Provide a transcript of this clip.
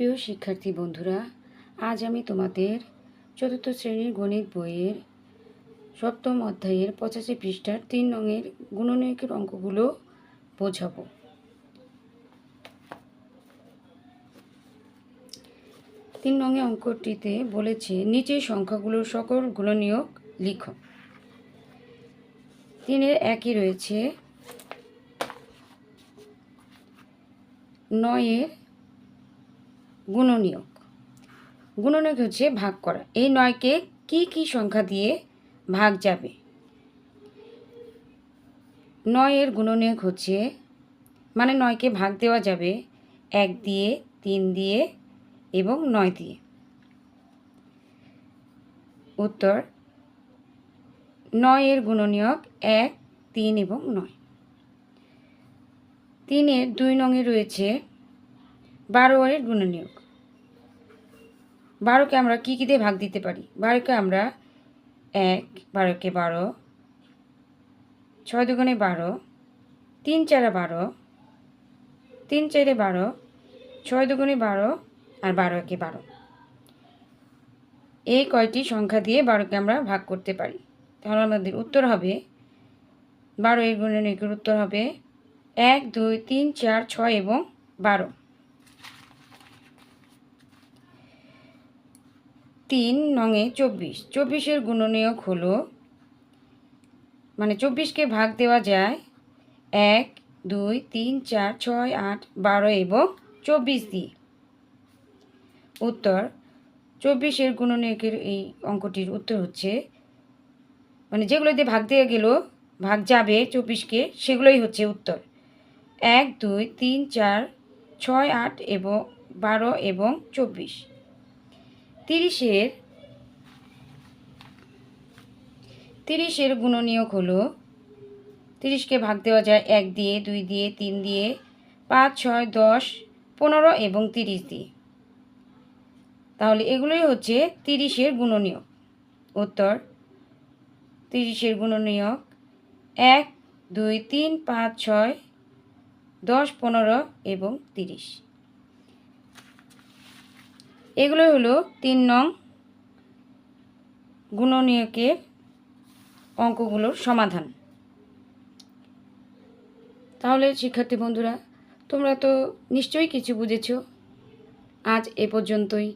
প্রিয় শিক্ষার্থী বন্ধুরা, আজ আমি তোমাদের চতুর্থ শ্রেণির গণিত বইয়ের সপ্তম অধ্যায়ের পঁচাশি পৃষ্ঠার তিন রঙের গুণনীয়কের অঙ্কগুলো বোঝাবো। তিন রঙের অঙ্কটিতে বলেছে, নিচের সংখ্যাগুলোর সকল গুণনীয়ক লিখো। তিনের একই রয়েছে, নয়ের গুণনীয়ক। গুণনীয়ক হচ্ছে ভাগ করা। এই নয়কে কি কি সংখ্যা দিয়ে ভাগ যাবে? নয়ের গুণনীয়ক হচ্ছে মানে নয়কে ভাগ দেওয়া যাবে এক দিয়ে, তিন দিয়ে এবং নয় দিয়ে। উত্তর, নয়ের গুণনীয়ক এক, তিন এবং নয়। তিনের দুই নঙে রয়েছে বারো এর গুণনীয়ক। বারোকে আমরা কী কী দিয়ে ভাগ দিতে পারি? বারোকে আমরা এক, বারোকে বারো, ছয় দুগুণে বারো, তিন চারে বারো, তিন চারে বারো, ছয় দুগুণে বারো আর বারো একে বারো। এই কয়টি সংখ্যা দিয়ে বারোকে আমরা ভাগ করতে পারি। তাহলে আমাদের উত্তর হবে, বারো এর গুণনীয়কের উত্তর হবে এক, দুই, তিন, চার, ছয় এবং বারো। তিন নঙে চব্বিশ। চব্বিশের গুণনীয়ক হলো মানে চব্বিশকে ভাগ দেওয়া যায় এক, দুই, তিন, চার, ছয়, আট, বারো এবং চব্বিশ দিয়ে। উত্তর, চব্বিশের গুণনীয়কের এই অঙ্কটির উত্তর হচ্ছে মানে যেগুলো দিয়ে ভাগ দেওয়া গেল, ভাগ যাবে চব্বিশকে, সেগুলোই হচ্ছে উত্তর। এক, দুই, তিন, চার, ছয়, আট এবং বারো এবং চব্বিশ। তিরিশের তিরিশের গুণনীয়ক হলো, তিরিশকে ভাগ দেওয়া যায় এক দিয়ে, দুই দিয়ে, তিন দিয়ে, পাঁচ, ছয়, দশ, পনেরো এবং তিরিশ দিয়ে। তাহলে এগুলোই হচ্ছে তিরিশের গুণনীয়ক। উত্তর, তিরিশের গুণনীয়ক এক, দুই, তিন, পাঁচ, ছয়, দশ, পনেরো এবং তিরিশ। এগুলো হলো তিন নং গুণনীয়কে অঙ্কগুলোর সমাধান। তাহলে শিক্ষার্থী বন্ধুরা, তোমরা তো নিশ্চয়ই কিছু বুঝেছ। আজ এ পর্যন্তই।